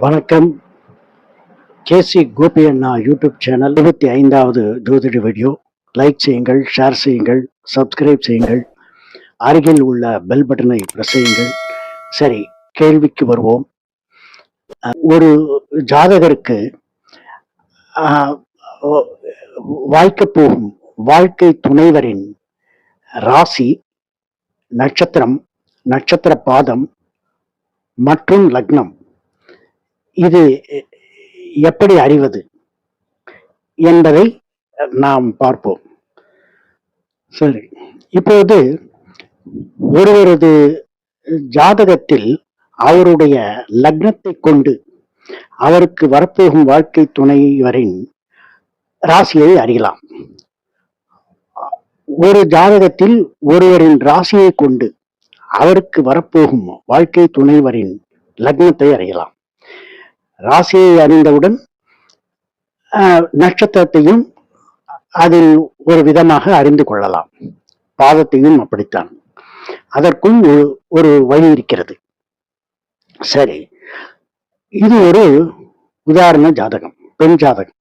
வணக்கம். கேசி கோபி அண்ணா YouTube channel இருபத்தி ஐந்தாவது ஜோதிட வீடியோ. லைக் செய்யுங்கள் ஷேர் செய்யுங்கள் சப்ஸ்கிரைப் செய்யுங்கள். அருகில் உள்ள பெல் பட்டனை ப்ரெஸ் செய்யுங்கள். சரி கேள்விக்கு வருவோம். ஒரு ஜாதகருக்கு அஹ், வாய்க்கப் போகும் வாழ்க்கை துணைவரின் ராசி நட்சத்திரம் நட்சத்திர பாதம் மற்றும் லக்னம். இது எப்படி அறிவது என்பதை நாம் பார்ப்போம். சரி இப்போது ஒருவரது ஜாதகத்தில் அவருடைய லக்னத்தை கொண்டு அவருக்கு வரப்போகும் வாழ்க்கை துணைவரின் ராசியை அறியலாம். ஒரு ஜாதகத்தில் ஒருவரின் ராசியை கொண்டு அவருக்கு வரப்போகும் வாழ்க்கை துணைவரின் லக்னத்தை அறியலாம். ராசியை அறிந்தவுடன் நட்சத்திரத்தையும் அதில் ஒரு விதமாக அறிந்து கொள்ளலாம். பாதத்தையும் அப்படித்தான். அதற்கும் ஒரு- வழி இருக்கிறது. சரி. இது ஒரு உதாரண ஜாதகம் பெண் ஜாதகம்.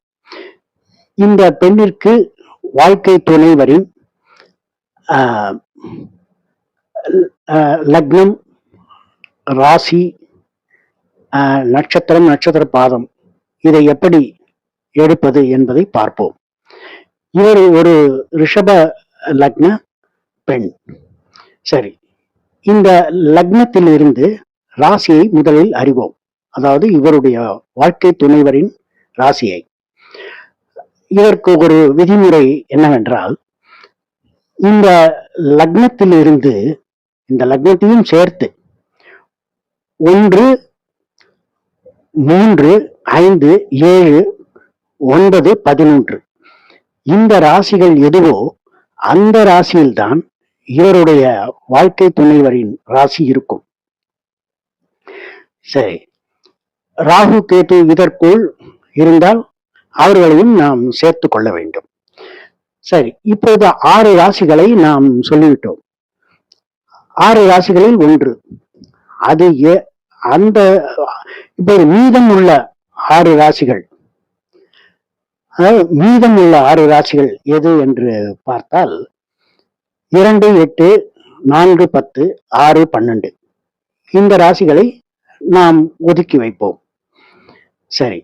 இந்த பெண்ணிற்கு வாழ்க்கை துணைவரின் லக்னம் ராசி நட்சத்திரம் நட்சத்திர பாதம். இதை எப்படி எடுப்பது என்பதை பார்ப்போம். இவர் ஒரு ரிஷப லக்ன பெண். சரி. இந்த லக்னத்திலிருந்து ராசியை முதலில் அறிவோம். அதாவது இவருடைய வாழ்க்கை துணைவரின் ராசியை. இதற்கு ஒரு விதிமுறை என்னவென்றால் இந்த லக்னத்திலிருந்து இந்த லக்னத்தையும் சேர்த்து ஒன்று மூன்று ஐந்து ஏழு ஒன்பது பதினொன்று. இந்த ராசிகள் எதுவோ அந்த ராசியில்தான் இவருடைய வாழ்க்கை துணைவரின் ராசி இருக்கும். சரி ராகு கேது இதற்குள் இருந்தால் அவர்களையும் நாம் சேர்த்து கொள்ள வேண்டும். சரி இப்போது ஆறு ராசிகளை நாம் சொல்லிவிட்டோம். ஆறு ராசிகளில் ஒன்று அது அந்த இப்போ மீதம் உள்ள ஆறு ராசிகள். அதாவது மீதம் உள்ள ஆறு ராசிகள் எது என்று பார்த்தால் இரண்டு எட்டு நான்கு பத்து ஆறு பன்னெண்டு. இந்த ராசிகளை நாம் ஒதுக்கி வைப்போம். சரி.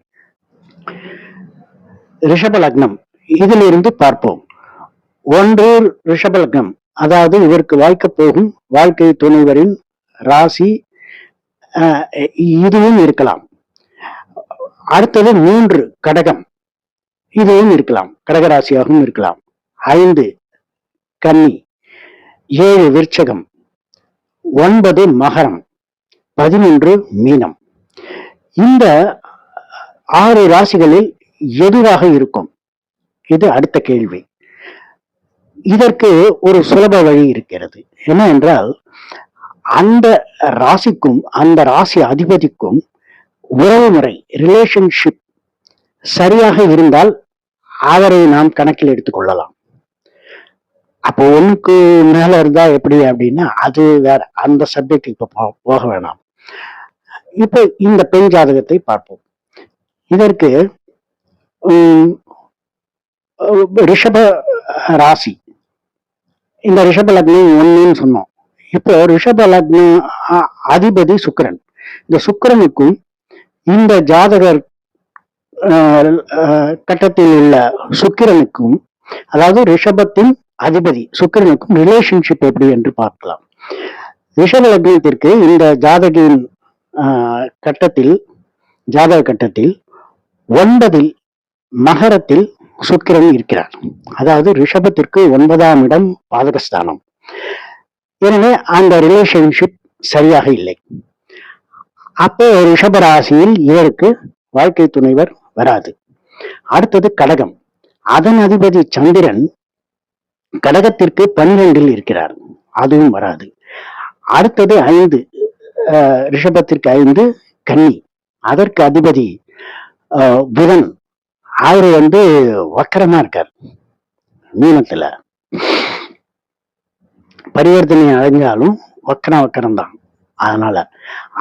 ரிஷப லக்னம். இதிலிருந்து பார்ப்போம். ஒன்று ரிஷப லக்னம். அதாவது இவருக்கு வாய்க்கப் போகும் வாழ்க்கை துணைவரின் ராசி இதுவும் இருக்கலாம். அடுத்தது மூன்று கடகம். இதுவும் இருக்கலாம். கடகராசியாகவும் இருக்கலாம். ஐந்து கன்னி. ஏழு விருச்சகம் ஒன்பது மகரம். பதினொன்று மீனம். இந்த ஆறு ராசிகளில் எதுவாக இருக்கும்? இது அடுத்த கேள்வி. இதற்கு ஒரு சுலப வழி இருக்கிறது. என்ன என்றால் அந்த ராசிக்கும் அந்த ராசி அதிபதிக்கும் உறவு முறை ரிலேஷன்ஷிப் சரியாக இருந்தால் அவரை நாம் கணக்கில் எடுத்துக்கொள்ளலாம் அப்போ ஒண்ணுக்கு மேல இருந்தா எப்படி அப்படின்னா அது வேற அந்த சப்ஜெக்ட் இப்ப போக வேணாம். இப்ப இந்த பெண் ஜாதகத்தை பார்ப்போம். இதற்கு உம், ரிஷப ராசி. இந்த ரிஷப லக்னம் ஒண்ணுன்னு சொன்னோம். இப்போ ரிஷப லக்ன அ- அதிபதி சுக்கிரன். இந்த சுக்கிரனுக்கும் இந்த ஜாதகர் கட்டத்தில் உள்ள சுக்கிரனுக்கும் அதாவது ரிஷபத்தின் அதிபதி சுக்கிரனுக்கும் ரிலேஷன்ஷிப் எப்படி என்று பார்க்கலாம். ரிஷப லக்னத்திற்கு இந்த ஜாதகின் கட்டத்தில் ஜாதக கட்டத்தில் ஒன்பதில் மகரத்தில் சுக்கிரன் இருக்கிறார். அதாவது ரிஷபத்திற்கு ஒன்பதாம் இடம் பாதகஸ்தானம். எனவே அந்த ரிலேஷன்ஷிப் சரியாக இல்லை. அப்போ ரிஷபராசியில் இவருக்கு வாழ்க்கை துணைவர் வராது. அடுத்தது கடகம். அதன் அதிபதி சந்திரன் கடகத்திற்கு பன்னிரெண்டில் இருக்கிறார். அதுவும் வராது. அடுத்தது ஐந்து ரிஷபத்திற்கு ஐந்து கன்னி. அதற்கு அதிபதி அஹ், புதன். அவர் வந்து வக்கரமா இருக்கார். மீனத்துல. பரிவர்த்தனை அடைஞ்சாலும் வக்கன வக்கரம் தான் அதனால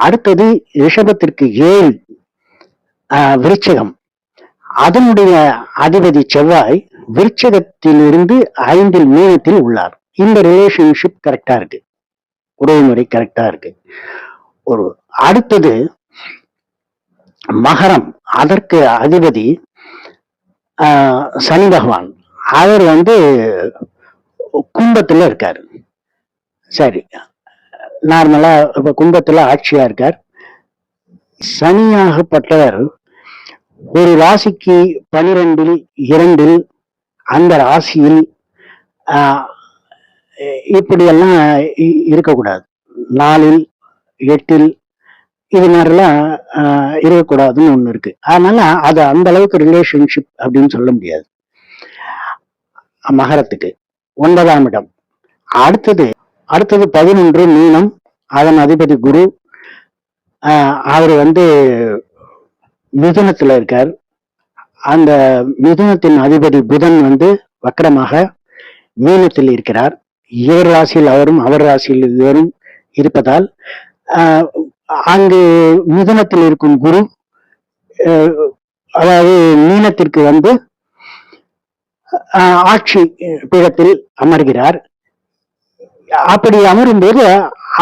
அடுத்தது ரிஷபத்திற்கு ஏழு ஆஹ், அதனுடைய அதிபதி செவ்வாய் விருச்சகத்திலிருந்து ஐந்தில் மீனத்தில் உள்ளார். இந்த ரிலேஷன்ஷிப் கரெக்டா இருக்கு. உறவுமுறை கரெக்டா இருக்கு. ஒரு அடுத்தது மகரம். அதற்கு அதிபதி சனி பகவான். அவர் வந்து கும்பத்துல இருக்காரு. சரி. நார்மலா இப்ப கும்பத்துல ஆட்சியா இருக்கார். சனியாகப்பட்டவர் ஒரு ராசிக்கு பனிரெண்டில் இரண்டில் அந்த ராசியில் இப்படியெல்லாம் இ- இருக்கக்கூடாது. நாலில் எட்டில் இது மாதிரிலாம் இருக்கக்கூடாதுன்னு ஒன்று இருக்கு. அதனால அது அந்த அளவுக்கு ரிலேஷன்ஷிப் அப்படின்னு சொல்ல முடியாது. மகரத்துக்கு ஒன்பதாம் இடம். அடுத்தது அடுத்தது பதினொன்று மீனம். அதன் அதிபதி குரு. அவர் வந்து மிதுனத்தில் இருக்கார். அந்த மிதுனத்தின் அதிபதி புதன் வந்து வக்கரமாக மீனத்தில் இருக்கிறார். இவர் ராசியில் அவரும் அவர் ராசியில் இவரும் இருப்பதால் அங்கு மிதுனத்தில் இருக்கும் குரு அதாவது மீனத்திற்கு வந்து ஆட்சி பீடத்தில் அமர்கிறார். அப்படி அமரும்போது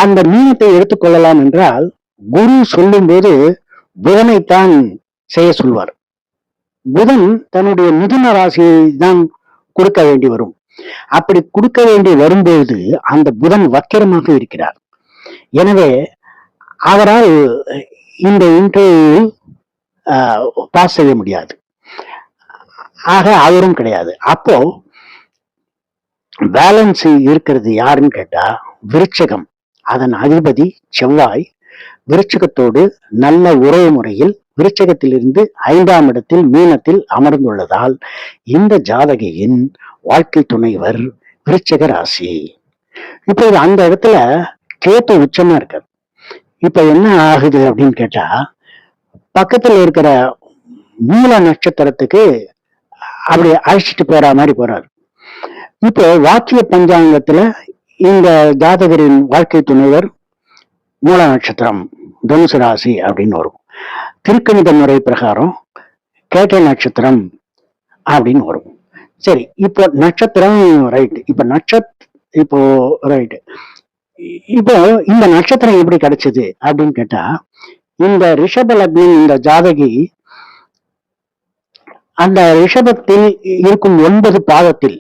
அந்த மீனத்தை எடுத்துக்கொள்ளலாம் என்றால் குரு சொல்லும்போது புதனைத்தான் செய்ய சொல்வார். புதன் தன்னுடைய மிதுன ராசியை தான் கொடுக்க வேண்டி வரும். அப்படி கொடுக்க வேண்டி வரும்போது அந்த புதன் வக்கிரமாக இருக்கிறார். எனவே அவரால் இந்த இன்டர்வியூ பாஸ் செய்ய முடியாது. ஆக அவரும் கிடையாது. அப்போ பேலன்ஸ் இருக்கிறது யாருன்னு கேட்டா விருச்சகம். அதன் அதிபதி செவ்வாய். விருச்சகத்தோடு நல்ல உறவு முறையில் விருச்சகத்திலிருந்து ஐந்தாம் இடத்தில் மீனத்தில் அமர்ந்துள்ளதால் இந்த ஜாதகியின் வாழ்க்கை துணைவர் விருச்சக ராசி. இப்போ அந்த இடத்துல கேத்து உச்சமா இருக்கார் இப்ப என்ன ஆகுது அப்படின்னு கேட்டா பக்கத்துல இருக்கிற மூல நட்சத்திரத்துக்கு அப்படி அழைச்சிட்டு போற மாதிரி போறாரு. இப்போ வாக்கிய பஞ்சாங்கத்துல இந்த ஜாதகரின் வாழ்க்கை துணைவர் மூல நட்சத்திரம் தனுசு ராசி அப்படின்னு வரும். திருக்கணித முறை பிரகாரம் கேட்டை நட்சத்திரம் அப்படின்னு வரும். சரி இப்போ நட்சத்திரம் ரைட் இப்போ நட்சத் இப்போ ரைட்டு இப்போ இந்த நட்சத்திரம் எப்படி கிடைச்சது அப்படின்னு கேட்டா இந்த ரிஷப லக்னம் இந்த ஜாதகி அந்த ரிஷபத்தில் இருக்கும் ஒன்பது பாதத்தில்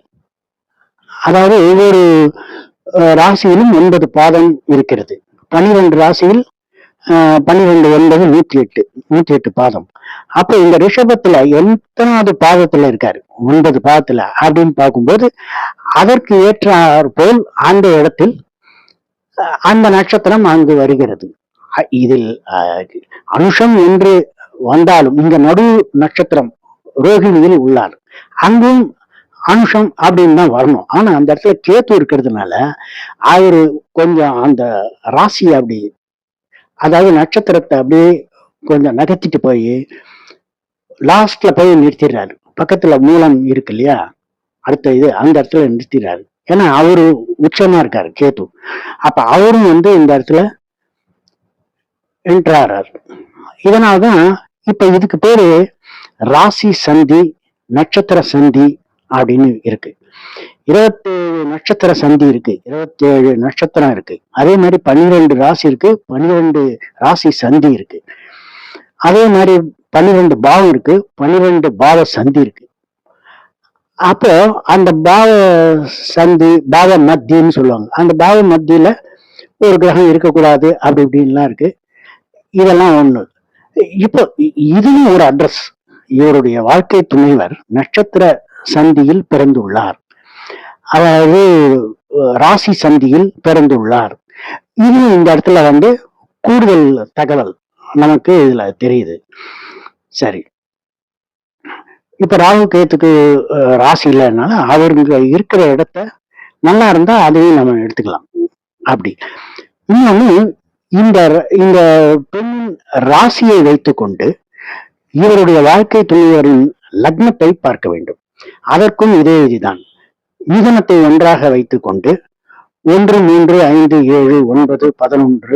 அதாவது ஒவ்வொரு ராசியிலும் ஒன்பது பாதம் இருக்கிறது. பனிரெண்டு ராசியில் பன்னிரெண்டு ஒன்பது நூத்தி எட்டு நூத்தி எட்டு பாதம். அப்போ இந்த ரிஷபத்துல எத்தனாவது பாதத்துல இருக்காரு? ஒன்பது பாதத்துல. அப்படின்னு பார்க்கும்போது அதற்கு ஏற்றார் போல் அந்த இடத்தில் அந்த நட்சத்திரம் அங்கு வருகிறது. இதில் அனுஷம் என்று வந்தாலும் இங்க நடு நட்சத்திரம் ரோகிணியில் உள்ளார். அங்கும் அனுஷம் அப்படின்னு தான் வரணும். ஆனா அந்த இடத்துல கேத்து இருக்கிறதுனால அவரு கொஞ்சம் அந்த ராசி அப்படி அதாவது நட்சத்திரத்தை அப்படியே கொஞ்சம் நகர்த்திட்டு போய் லாஸ்ட்ல போய் நிறுத்திடுறாரு. பக்கத்துல மூலம் இருக்கு இல்லையா? அடுத்த இது அந்த இடத்துல நிறுத்திடுறாரு. ஏன்னா அவரு உச்சமா இருக்காரு கேத்து அப்ப அவரும் வந்து இந்த இடத்துல என்ட்ராறார் இதனால்தான் இப்ப இதுக்கு பேரு ராசி சந்தி நட்சத்திர சந்தி அப்படின்னு இருக்கு. இருபத்தேழு நட்சத்திர சந்தி இருக்கு. இருபத்தேழு நட்சத்திரம் இருக்கு. அதே மாதிரி பன்னிரெண்டு ராசி இருக்கு. பன்னிரெண்டு ராசி சந்தி இருக்கு. அதே மாதிரி பன்னிரெண்டு பாவம் இருக்கு. பன்னிரெண்டு பாவ சந்தி இருக்கு. அப்போ அந்த பாவ சந்தி பாவ மத்தியன்னு சொல்லுவாங்க. அந்த பாவ மத்தியில ஒரு கிரகம் இருக்கக்கூடாது அப்படி இப்படின்லாம் இருக்கு. இதெல்லாம் ஒண்ணு. இப்போ இ- இதுவும் ஒரு அட்ரஸ் இவருடைய வாழ்க்கை துணைவர் நட்சத்திர சந்தியில் பிறந்துள்ளார். அதாவது ராசி சந்தியில் பிறந்துள்ளார். இது இந்த இடத்துல வந்து கூடுதல் தகவல் நமக்கு இதுல தெரியுது. சரி. இப்ப ராகு கேத்துக்கு ராசி இல்லைனால அவருங்க இருக்கிற இடத்த நல்லா இருந்தா அதையும் நம்ம எடுத்துக்கலாம். அப்படி. இன்னொன்னு இந்த இந்த பெண் ராசியை வைத்துக்கொண்டு இவருடைய வாழ்க்கை துணிவரின் லக்னத்தை பார்க்க வேண்டும். அதற்கும் இதே விதிதான். மிதனத்தை ஒன்றாக வைத்துக்கொண்டு ஒன்று மூன்று ஐந்து ஏழு ஒன்பது பதினொன்று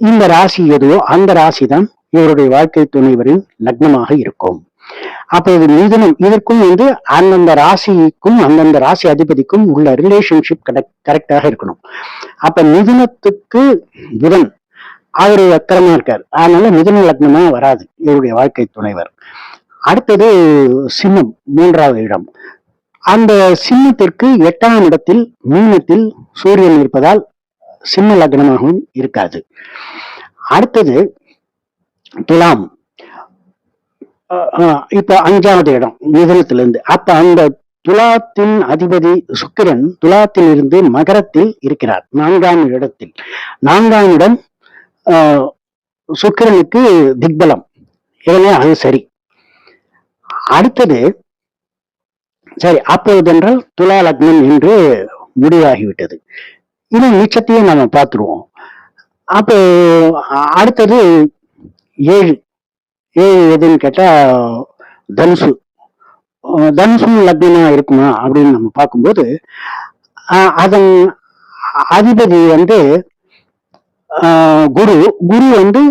இந்த ராசி எதுவோ அந்த ராசி தான் இவருடைய வாழ்க்கை துணைவரின் லக்னமாக இருக்கும். அப்ப இது மிதுனம் இதற்கும் வந்து அந்தந்த ராசிக்கும் அந்தந்த ராசி அதிபதிக்கும் உள்ள ரிலேஷன்ஷிப் கரெக்டாக இருக்கணும். அப்ப மிதுனத்துக்கு புதன் அவரு அக்கரமா இருக்கார். அதனால மிதுன லக்னமா வராது இவருடைய வாழ்க்கை துணைவர். அடுத்தது சிம்மம் மூன்றாவது இடம். அந்த சிம்மத்திற்கு எட்டாம் இடத்தில் மீனத்தில் சூரியன் இருப்பதால் சிம்ம லக்னமாகவும் இருக்காது. அடுத்தது துலாம். இப்ப அஞ்சாவது இடம் மிதனத்திலிருந்து. அப்ப அந்த துலாத்தின் அதிபதி சுக்கிரன் துலாத்தில் இருந்து மகரத்தில் இருக்கிறார் நான்காம் இடத்தில். நான்காம் இடம் சுக்கிரனுக்கு திக்பலம். எனவே அது சரி. அடுத்தது சரி அப்போதென்றால் துலா லக்னம் என்று முடிவாகிவிட்டது. இது மிச்சத்தையும் நம்ம பார்த்துருவோம். அப்போ அடுத்தது ஏழு. ஏழு எதுன்னு கேட்டா தனுசு. தனுசும் லக்னமா இருக்குமா அப்படின்னு நம்ம பார்க்கும்போது அதன் அதிபதி வந்து குரு. குரு வந்து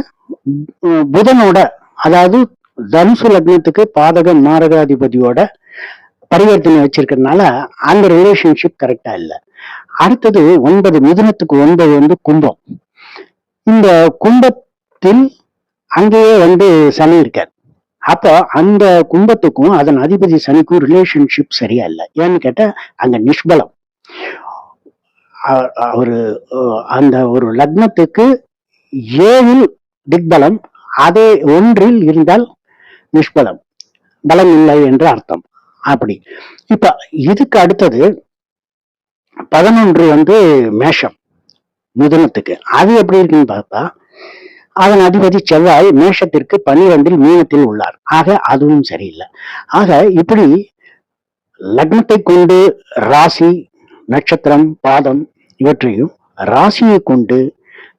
புதனோட அதாவது தனுசு லக்னத்துக்கு பாதக மாரகாதிபதியோட பரிவர்த்தனை வச்சிருக்கிறதுனால அந்த ரிலேஷன்ஷிப் கரெக்டா இல்லை. அடுத்தது ஒன்பது மிதுனத்துக்கு ஒன்பது வந்து கும்பம். இந்த கும்பத்தில் அங்கேயே வந்து சனி இருக்கார். அப்போ அந்த கும்பத்துக்கும் அதன் அதிபதி சனிக்கும் ரிலேஷன்ஷிப் சரியா இல்லை. ஏன்னு கேட்டால் அங்க நிஷ்பலம். ஒரு அவரு அந்த ஒரு லக்னத்துக்கு ஏழில் திக்பலம் அதே ஒன்றில் இருந்தால் நிஷ்பலம் பலம் இல்லை என்று அர்த்தம். அப்படி. இப்ப இதுக்கு அடுத்தது பதினொன்று வந்து மேஷம் மிதுனத்துக்கு. அது எப்படி இருக்குன்னு பார்த்தா அதன் அதிபதி செவ்வாய் மேஷத்திற்கு பனிரெண்டில் மீனத்தில் உள்ளார். ஆக அதுவும் சரியில்லை. ஆக இப்படி லக்னத்தை கொண்டு ராசி நட்சத்திரம் பாதம் இவற்றையும் ராசியை கொண்டு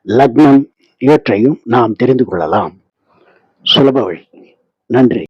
லக்னம் இவற்றையும் நாம் தெரிந்து கொள்ளலாம். சுலப வழி. நன்றி.